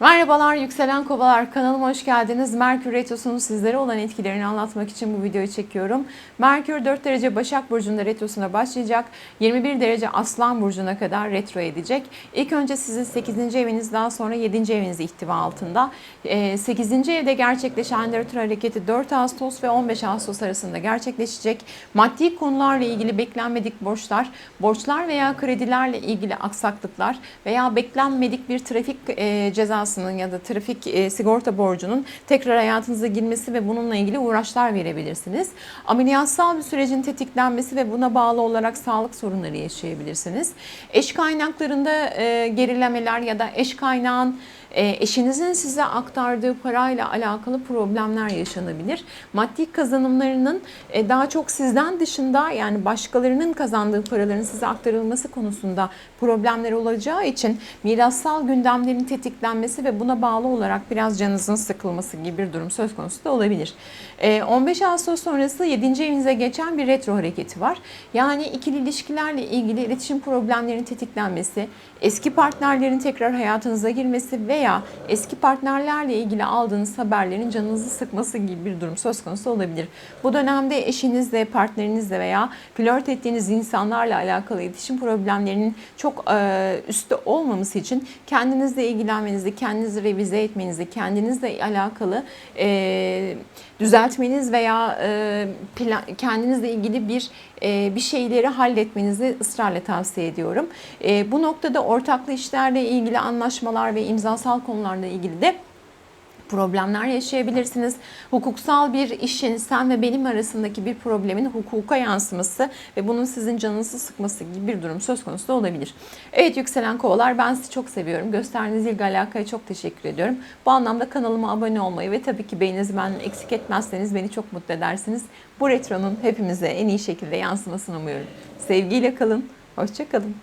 Merhabalar yükselen kovalar kanalıma hoş geldiniz. Merkür Retrosu'nun sizlere olan etkilerini anlatmak için bu videoyu çekiyorum. Merkür 4 derece Başak Burcu'nda retrosuna başlayacak. 21 derece Aslan Burcu'na kadar retro edecek. İlk önce sizin 8. eviniz daha sonra 7. eviniz ihtiva altında. 8. evde gerçekleşen retro hareketi 4 Ağustos ve 15 Ağustos arasında gerçekleşecek. Maddi konularla ilgili beklenmedik borçlar, borçlar veya kredilerle ilgili aksaklıklar veya beklenmedik bir trafik e, cezası cezasının ya da trafik e, sigorta borcunun tekrar hayatınıza girmesi ve bununla ilgili uğraşlar verebilirsiniz. Ameliyatsal bir sürecin tetiklenmesi ve buna bağlı olarak sağlık sorunları yaşayabilirsiniz. Eş kaynaklarında e, gerilemeler ya da eş kaynağın eşinizin size aktardığı parayla alakalı problemler yaşanabilir. Maddi kazanımlarının e, daha çok sizden dışında yani başkalarının kazandığı paraların size aktarılması konusunda problemler olacağı için mirassal gündemlerin tetiklenmesi ve buna bağlı olarak biraz canınızın sıkılması gibi bir durum söz konusu da olabilir. 15 Ağustos sonrası 7. evinize geçen bir retro hareketi var. Yani ikili ilişkilerle ilgili iletişim problemlerinin tetiklenmesi, eski partnerlerin tekrar hayatınıza girmesi veya eski partnerlerle ilgili aldığınız haberlerin canınızı sıkması gibi bir durum söz konusu olabilir. Bu dönemde eşinizle, partnerinizle veya flört ettiğiniz insanlarla alakalı iletişim problemlerinin çok e, üstte olmaması için kendinizle ilgilenmenizi, kendinizi revize etmenizi, kendinizle alakalı e, düzeltmeniz veya e, plan, kendinizle ilgili bir e, bir şeyleri halletmenizi ısrarla tavsiye ediyorum. E, bu noktada ortaklı işlerle ilgili anlaşmalar ve imzasal konularla ilgili de problemler yaşayabilirsiniz. Hukuksal bir işin sen ve benim arasındaki bir problemin hukuka yansıması ve bunun sizin canınızı sıkması gibi bir durum söz konusu da olabilir. Evet yükselen kovalar ben sizi çok seviyorum. Gösterdiğiniz ilgi alakaya çok teşekkür ediyorum. Bu anlamda kanalıma abone olmayı ve tabii ki beğeninizi benden eksik etmezseniz beni çok mutlu edersiniz. Bu retronun hepimize en iyi şekilde yansımasını umuyorum. Sevgiyle kalın. Hoşçakalın.